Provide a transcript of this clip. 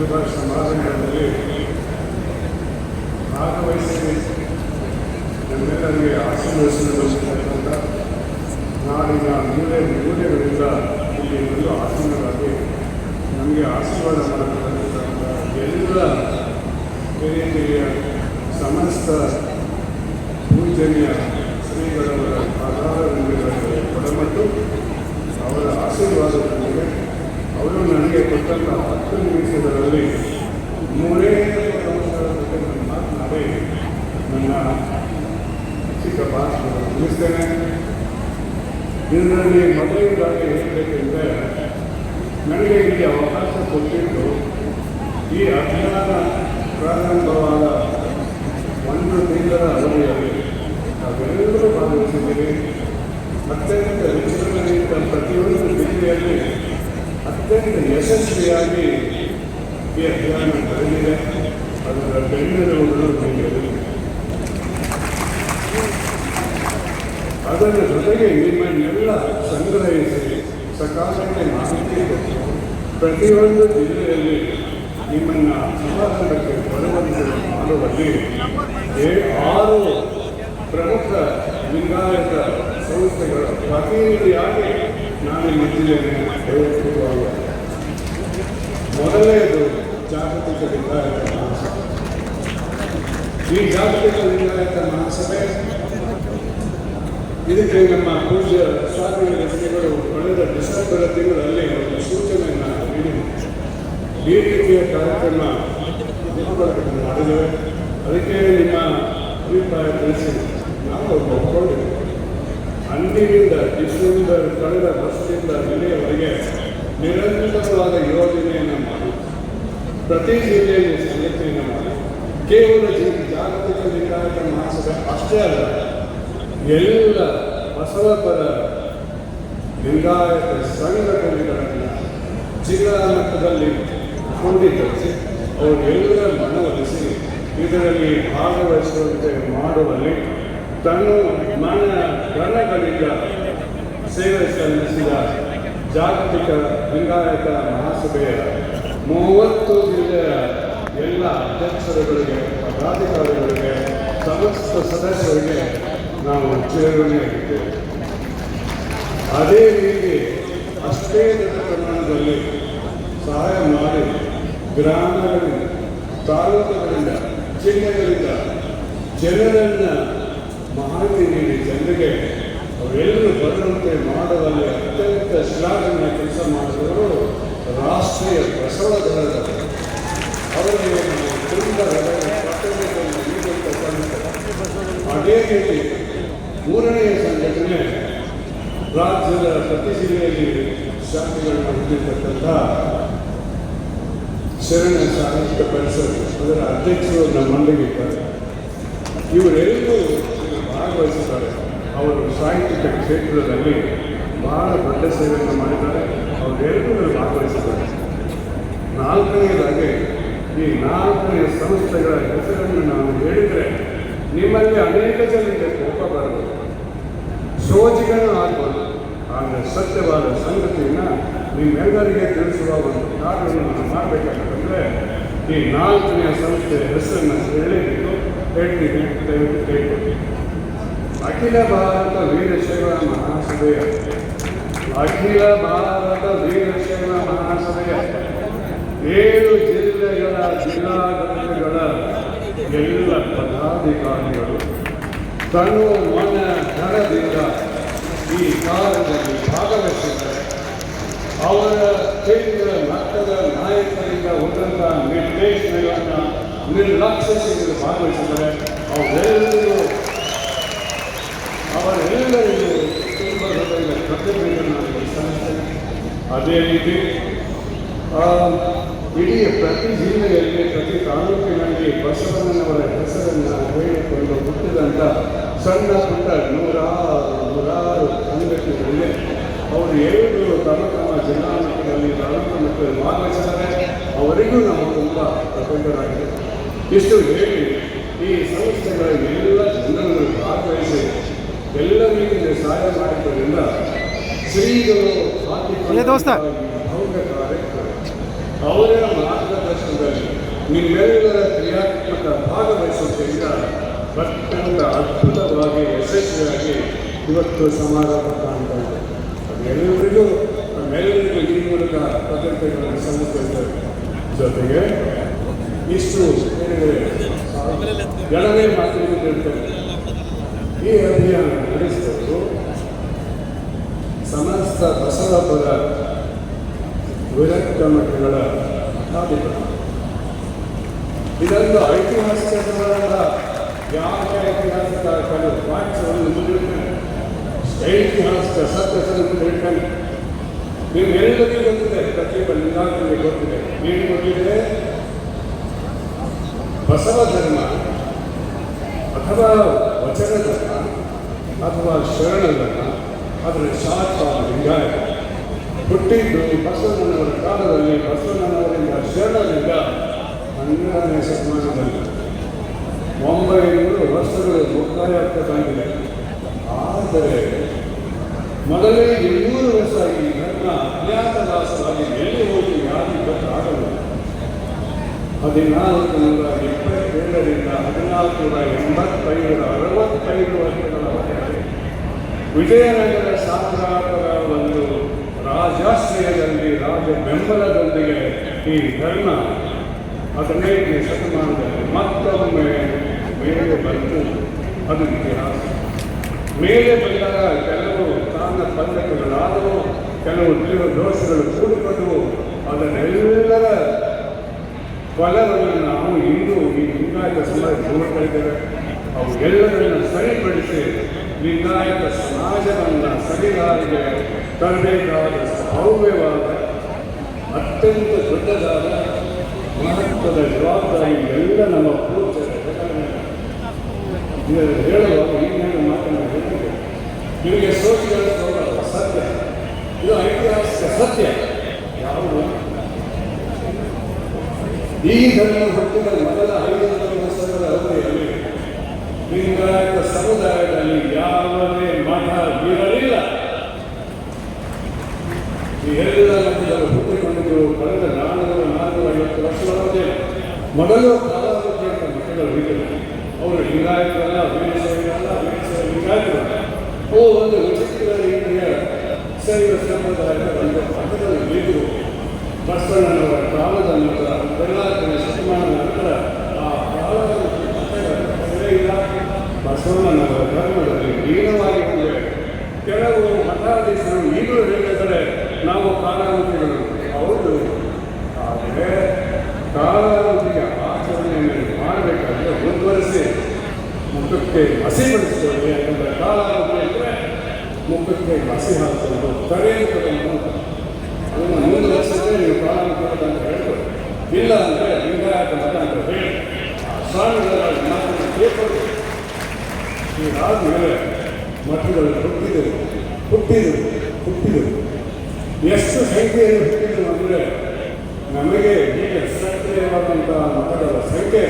ಶುಭ ಸಮಾರಂಭದಲ್ಲಿ ಭಾಗವಹಿಸಿ ನಮ್ಮೆಲ್ಲರಿಗೆ ಆಶೀರ್ವದಿಸಿರ್ತಕ್ಕಂಥ ನಾಡಿನ ಮೂಲೆ ಮೂಲೆಗಳಿಂದ ಇಲ್ಲಿ ಎಲ್ಲರೂ ನಮಗೆ ಆಶೀರ್ವಾದ ಮಾಡತಕ್ಕಂಥ ಎಲ್ಲ ಸಮಸ್ತ ಪೂಜನೀಯ ಶ್ರೀಗಳವರ ಆಧಾರಗಳಿಗೆ ಒಡಮಟ್ಟು ಅವರ ಆಶೀರ್ವಾದದೊಂದಿಗೆ ಅವರು ನನಗೆ ಕೊಟ್ಟಂಥ ಹತ್ತು ನಿಮಿಷಗಳಲ್ಲಿ ಮೂರೇ ಮಾತನಾಡಿ ನನ್ನ ಚಿಕ್ಕ ಭಾಷೆ ತಿಳಿಸ್ತೇನೆ. ಇದರಲ್ಲಿ ಮೊದಲಿಗಾಗಿ ಹೇಳಬೇಕೆಂದರೆ, ನನಗೆ ಇಲ್ಲಿ ಅವಕಾಶ ಕೊಟ್ಟಿದ್ದು ಈ ಅಭಿಯಾನ ಪ್ರಾರಂಭವಾದ ಒಂದು ತಿಂಗಳ ಅವಧಿಯಲ್ಲಿ ನಾವೆಲ್ಲರೂ ಭಾಗವಹಿಸಿದ್ದೀರಿ ಅತ್ಯಂತ ಪ್ರತಿಯೊಂದು ಜಿಲ್ಲೆಯಲ್ಲಿ ಅತ್ಯಂತ ಯಶಸ್ವಿಯಾಗಿ ಈ ಅಭಿಯಾನ ನಡೆದಿದೆ. ಅದರ ನಿಮಗೆ ಅದರ ಜೊತೆಗೆ ನಿಮ್ಮನ್ನೆಲ್ಲ ಸಂಗ್ರಹಿಸಿ ಸಕಾಲಕ್ಕೆ ಮಾಹಿತಿ ಪ್ರತಿಯೊಂದು ಜಿಲ್ಲೆಯಲ್ಲಿ ನಿಮ್ಮನ್ನು ಸಮಾಧಾನಕ್ಕೆ ಬರುವಂತೆ ಮಾಡುವಲ್ಲಿ ಆರು ಪ್ರಮುಖ ಲಿಂಗಾಯತ ಸಂಸ್ಥೆಗಳ ಪ್ರತಿನಿಧಿಯಾಗಿ ನಾನು ನಿಂತಿದ್ದೇನೆ. ಮೊದಲನೆಯದು ಜಾಗತಿಕ ಲಿಂಗಾಯತ ಮಹಾಸಭೆ ಈ ಜಾಗತಿಕ ಲಿಂಗಾಯತ ಮಹಾಸಭೆ ಇದಕ್ಕೆ ನಮ್ಮ ಪೂಜ್ಯ ಸ್ವಾಮಿ ತಿಂಗಳು ಕಳೆದ ಡಿಸೆಂಬರ್ ತಿಂಗಳಲ್ಲಿ ಒಂದು ಸೂಚನೆಯನ್ನು ನೀಡಿದೆ ಈ ರೀತಿಯ ಕಾರ್ಯಕ್ರಮ ಮಾಡಿದ್ದೇವೆ ಅದಕ್ಕೆ ನಿಮ್ಮ ಅಭಿಪ್ರಾಯ ತಿಳಿಸಿ. ನಾವು ಒಪ್ಕೊಂಡಿದ್ದೇವೆ. ಅಂದಿನಿಂದ ಡಿಸೆಂಬರ್ ಕಳೆದ ವರ್ಷದಿಂದ ಇಲ್ಲಿಯವರೆಗೆ ನಿರಂತರವಾದ ಯೋಜನೆಯನ್ನು ಮಾಡಿ, ಪ್ರತಿ ಜಿಲ್ಲೆಯಲ್ಲಿ ಸಂಘಟನೆಯನ್ನು ಮಾಡಿ, ಕೇವಲ ಜಾಗತಿಕ ಲಿಂಗಾಯತ ಮಹಾಸಭೆ ಅಷ್ಟೇ ಅಲ್ಲ, ಎಲ್ಲ ಬಸವಪರ ಲಿಂಗಾಯತ ಸಂಘಟನೆಗಳನ್ನು ಜಿಲ್ಲಾ ಮಟ್ಟದಲ್ಲಿ ಕೊಂಡಿದ್ದರೆ ಅವರೆಲ್ಲರ ಮನವೊಲಿಸಿ ಇದರಲ್ಲಿ ಭಾಗವಹಿಸುವಂತೆ ಮಾಡುವಲ್ಲಿ ತನ್ನ ಮನ ಗಣಗಳಿಂದ ಸೇವೆ ಸಲ್ಲಿಸಿದ ಜಾಗತಿಕ ಲಿಂಗಾಯತ ಮಹಾಸಭೆಯ ಮೂವತ್ತು ಜಿಲ್ಲೆಯ ಎಲ್ಲ ಅಧ್ಯಕ್ಷರುಗಳಿಗೆ, ಪದಾಧಿಕಾರಿಗಳಿಗೆ, ಸಮಸ್ತ ಸದಸ್ಯರಿಗೆ ನಾವು ಚೇರ್ಮನೆಯಾಗಿದ್ದೇವೆ ಅದೇ ರೀತಿ ಅಷ್ಟೇ ದೊಡ್ಡ ಪ್ರಮಾಣದಲ್ಲಿ ಸಹಾಯ ಮಾಡಿ ಗ್ರಾಮಗಳಿಂದ, ತಾಲೂಕುಗಳಿಂದ, ಜಿಲ್ಲೆಗಳಿಂದ ಜನರನ್ನು ಮಾಹಿತಿ ನೀಡಿ ಜನರಿಗೆ ಅವರೆಲ್ಲರೂ ಬರುವಂತೆ ಮಾಡುವಲ್ಲಿ ಅತ್ಯಂತ ಶ್ಲಾಘನೀಯ ಕೆಲಸ ಮಾಡಿದವರು ರಾಷ್ಟ್ರೀಯ ಬಸವ ದಳದ ಅವರಿಗೆ ತುಂಬ ಕೃತಜ್ಞತೆಯನ್ನು ನೀಡುವಂತೆ ಅದೇ ರೀತಿ ಮೂರನೆಯ ಸಂಘಟನೆ ರಾಜ್ಯದ ಪ್ರತಿ ಜಿಲ್ಲೆಯಲ್ಲಿ ಶಾಖೆಗಳನ್ನು ಹೊಂದಿರತಕ್ಕಂಥ ಶರಣ ಸಾಹಿತ್ಯ ಪರಿಷತ್ ಅದರ ಅಧ್ಯಕ್ಷರು ನಮ್ಮ ಮಂಡಳಿ ಇದ್ದಾರೆ. ಇವರೆಲ್ಲರೂ ಭಾಗವಹಿಸುತ್ತಾರೆ ಅವರು ಸಾಹಿತ್ಯಿಕ ಕ್ಷೇತ್ರದಲ್ಲಿ ಬಹಳ ದೊಡ್ಡ ಸೇವೆಯನ್ನು ಮಾಡಿದ್ದಾರೆ. ಅವರೆಲ್ಲರೂ ಭಾಗವಹಿಸಿದ್ದಾರೆ. ನಾಲ್ಕನೆಯದಾಗಿ ಈ ನಾಲ್ಕನೆಯ ಸಂಸ್ಥೆಗಳ ಹೆಸರನ್ನು ನಾವು ಹೇಳಿದರೆ ನಿಮ್ಮಲ್ಲಿ ಅನೇಕ ಜನರಿಗೆ ಕೋಪ ಬರಬಹುದು. ಸೋಜಿಗನ ಆಗಬಹುದು ಆದರೆ ಸತ್ಯವಾದ ಸಂಗತಿಯನ್ನು ನಿಮ್ಮೆಲ್ಲರಿಗೆ ತಿಳಿಸುವ ಒಂದು ಕಾರ್ಯವನ್ನು ನಾನು ಮಾಡಬೇಕಾಗತ್ತಂದರೆ ಈ ನಾಲ್ಕನೆಯ ಸಂಸ್ಥೆಯ ಹೆಸರನ್ನು ಹೇಳಿದ್ದು ಹೇಳ್ತೀನಿ ದಯವಿಟ್ಟು ಕೇಳ್ಕೊಡಿ ಅಖಿಲ ಭಾರತ ವೀರಶೈವ ಮಹಾಸಭೆಯ ಅಖಿಲ ಭಾರತ ವೀರಶೈವ ಮಹಾಸಭೆಯ ಏಳು ಜಿಲ್ಲೆಗಳ ಜಿಲ್ಲಾ ಘಟಕಗಳ ಎಲ್ಲ ಪದಾಧಿಕಾರಿಗಳು ತನು ಮನ ಧನದಿಂದ ಈ ಕಾರ್ಯದಲ್ಲಿ ಭಾಗವಹಿಸಿದ್ದಾರೆ. ಅವರ ಕೇಂದ್ರ ಮಟ್ಟದ ನಾಯಕರಿಂದ ಹೊಂದಂಥ ನಿರ್ದೇಶನಗಳನ್ನು ನಿರ್ಲಕ್ಷಿಸಿ ಭಾಗವಹಿಸಿದ್ದಾರೆ. ಅವರೆಲ್ಲರೂ ಅದೇ ರೀತಿ ಇಡೀ ಪ್ರತಿ ಜಿಲ್ಲೆಯಲ್ಲಿ, ಪ್ರತಿ ತಾಲೂಕಿನಲ್ಲಿ ಬಸವಣ್ಣನವರ ಹೆಸರನ್ನು ಹೇಳಿಕೊಂಡು ಹುಟ್ಟಿದಂಥ ಸಣ್ಣ ಪುಟ್ಟ ನೂರಾರು ನೂರಾರು ಸಂಘಟನೆಗಳಿವೆ ಅವರು ಏಳು ತಮ್ಮ ತಮ್ಮ ಜಿಲ್ಲಾ ತಾಲೂಕು ಮಟ್ಟದಲ್ಲಿ ಭಾಗವಹಿಸಿದ್ದಾರೆ ಅವರಿಗೂ ನಮ್ಮ ತುಂಬ ಪ್ರಪಂಚರಾಗಿದೆ ಇಷ್ಟು ಹೇಳಿ, ಈ ಸಂಸ್ಥೆಗಳ ಎಲ್ಲ ಜನರನ್ನು ಭಾಗವಹಿಸಿ ಎಲ್ಲ ರೀತಿಯ ಸಹಾಯ ಮಾಡಿದ್ದರಿಂದ ಶ್ರೀಗಳು ದೋಸ್ತ. ಅವರ ಮಾರ್ಗದರ್ಶನದಲ್ಲಿ ನಿಮ್ಮೆಲ್ಲರ ಕ್ರಿಯಾತ್ಮಕ ಭಾಗವಹಿಸುವುದರಿಂದ ಅತ್ಯಂತ ಅದ್ಭುತವಾಗಿ ಯಶಸ್ವಿಯಾಗಿ ಇವತ್ತು ಸಮಾರಂಭ ಕಾಣ್ತಾ ಇದೆ ಎಲ್ಲರಿಗೂ ನಮ್ಮೆಲ್ಲರಿಗೂ ಈ ಮೂಲಕ ಭದ್ರತೆಗಳನ್ನು ಸಲ್ಲಿಸಿದ್ದಾರೆ ಜೊತೆಗೆ ಇಷ್ಟು ಎರಡನೇ ಮಾತಿನಲ್ಲಿ ಈ ಅಭಿಯಾನ ನಡೆಸಿದವರು ಬಸವಪರ ವಿರಕ್ತ ಮಠಗಳ ಇದೊಂದು ಐತಿಹಾಸಿಕವಾದ ಯಾವ ಐತಿಹಾಸಿಕ ಮುಂದಿಡ್ತಾನೆ. ಐತಿಹಾಸಿಕ ಸತ್ಯವನ್ನು ನಿಮ್ಮೆಲ್ಲರಿಗೂ ಗೊತ್ತಿದೆ, ಪ್ರತಿಯೊಬ್ಬ ಏನು ಗೊತ್ತಿದೆ? ಬಸವ ಧರ್ಮ ಅಥವಾ ವಚನ ಧರ್ಮ ಅಥವಾ ಶರಣ ಧರ್ಮ ಅದರ ಶಾಸಕ ಲಿಂಗಾಯತ. ಹುಟ್ಟಿದ್ದು ಬಸವಣ್ಣನವರ ಕಾಲದಲ್ಲಿ ಬಸವಣ್ಣನವರಿಂದ ಶರಣರಿಂದ ಹನ್ನೆರಡನೇ ಶತಮಾನದಲ್ಲಿ ಒಂಬೈನೂರು ವರ್ಷಗಳು ಮುಕ್ತಾಯ ಆಗ್ತದಾಗಿದೆ ಆದರೆ ಮೊದಲೇ ಇನ್ನೂರು ವರ್ಷ ಈ ಧರ್ಮ ಅಜ್ಞಾತದಾಸರಾಗಿ ಎಲ್ಲಿ ಹೋಗಿ ಯಾರಿಗೆ ಗೊತ್ತಾಗಲ್ಲ ಹದಿನಾಲ್ಕು ನೂರ ಇಪ್ಪತ್ತೇಳರಿಂದ ಹದಿನಾಲ್ಕು ನೂರ ಎಂಬತ್ತೈದರ ಅರವತ್ತೈದು ವರ್ಷಗಳವರೆಗೆ ವಿಜಯನಗರ ಸಾಮ್ರಾಟರ ಒಂದು ರಾಜಾಶ್ರಯದಲ್ಲಿ, ರಾಜ ಬೆಂಬಲದೊಂದಿಗೆ ಈ ಧರ್ಮ ಹದಿನೈದನೇ ಶತಮಾನದಲ್ಲಿ ಮತ್ತೊಮ್ಮೆ ಮೇಲೆ ಬಂತು. ಅದು ಇತಿಹಾಸ. ಮೇಲೆ ಬಂದಾಗ ಕೆಲವು ಕಾರಣ ಪಂದಕಗಳಾದವು ಕೆಲವು ಜೀವ ದೋಷಗಳು ಕೂಡಿಕೊಂಡವು ಅದನ್ನೆಲ್ಲರ ಫಲವನ್ನು ನಾವು ಇಂದು ಈ ಲಿಂಗಾಯತ ಸಮಾಜ ನೋಡ್ತಾ ಇದ್ದೇವೆ. ಅವು ಎಲ್ಲರನ್ನು ಸರಿಪಡಿಸಿ ಲಿಂಗಾಯತ ಸಮಾಜವನ್ನು ಸರಿದಾರಿಗೆ ತರಬೇಕಾದ ಸೌಮ್ಯವಾದ ಅತ್ಯಂತ ದೊಡ್ಡದಾದ ಮಹತ್ವದ ಜವಾಬ್ದಾರಿ ಎಲ್ಲ ನಮ್ಮ ಪೂರ್ವಜರ ಇದನ್ನು ಹೇಳುವಾಗ ಇನ್ನೇನು ಹೇಳಿದೆ ನಿಮಗೆ ಸೋಚಿಗಳ ಸತ್ಯ ಇದು ಐತಿಹಾಸಿಕ ಸತ್ಯ ಯಾವುದು ಈ ಧರ್ಮ ಹುಟ್ಟಿದ ಮೊದಲ ಐದು ವರ್ಷಗಳ ಅವಧಿಯಲ್ಲಿ ಲಿಂಗಾಯತ ಸಮುದಾಯದಲ್ಲಿ ಯಾವುದೇ ಮಠ ಬೀರಲಿಲ್ಲ ಈ ಹೇಳಿದಾಗ ಮಠಗಳು ಹುಟ್ಟಿಕೊಂಡಿದ್ದು ಕಳೆದ ನಾನ್ನೂರ ನಾನ್ನೂರ ಐವತ್ತು ವರ್ಷಗಳ ಅವಧಿ ಮೊದಲು ಕಾಲಾವಧಿ ಅಂತ ಮಠಗಳು ಇದ್ದರು ಅವರು ಲಿಂಗಾಯತರಲ್ಲ, ವೀರಶೈವರಲ್ಲ ವೀರಶೈವ ಲಿಂಗಾಯತರಲ್ಲ ಒಂದು ವಿಚಿತ್ರ ರೀತಿಯ ಶೈವ ಸಂಪ್ರದಾಯದ ಒಂದು ಮಠದಲ್ಲಿ ಇದ್ದರು. ಬಸವಣ್ಣನವರ ಕಾಲದ ನಂತರ ಮುಖಕ್ಕೆ ಹಸಿ ಬಡಿಸ್ಕೊಳ್ಳಿ ಯಾಕಂದರೆ ಕಾಲ ಅಂದರೆ ಮುಖಕ್ಕೆ ಹಸಿ ಹಾಕೋದು ತಡೆಯುತ್ತದೆ ಅದನ್ನು ಮುಂದುವರಿಸಿದ್ರೆ ನೀವು ಪ್ರಾರಂಭಿಸೋದು ಅಂತ ಹೇಳ್ಬೋದು. ಇಲ್ಲ ಅಂದರೆ ಲಿಂಗಾಯತ ಮತ ಅಂತ ಹೇಳಿ ಸ್ವಾಮಿಗಳ ಮಾತನ್ನು ಕೇಳ್ಕೊಂಡು ಹೀಗಾದ್ಮೇಲೆ ಮಠಗಳು ಹುಟ್ಟಿದರು. ಹುಟ್ಟಿದರು. ಹುಟ್ಟಿದರು. ಎಷ್ಟು ಸಂಖ್ಯೆಯನ್ನು ಹುಟ್ಟಿದ್ರು ಅಂದರೆ ನಮಗೆ ಈಗ ಸಕ್ರಿಯವಾದಂತಹ ಮಠಗಳ ಸಂಖ್ಯೆ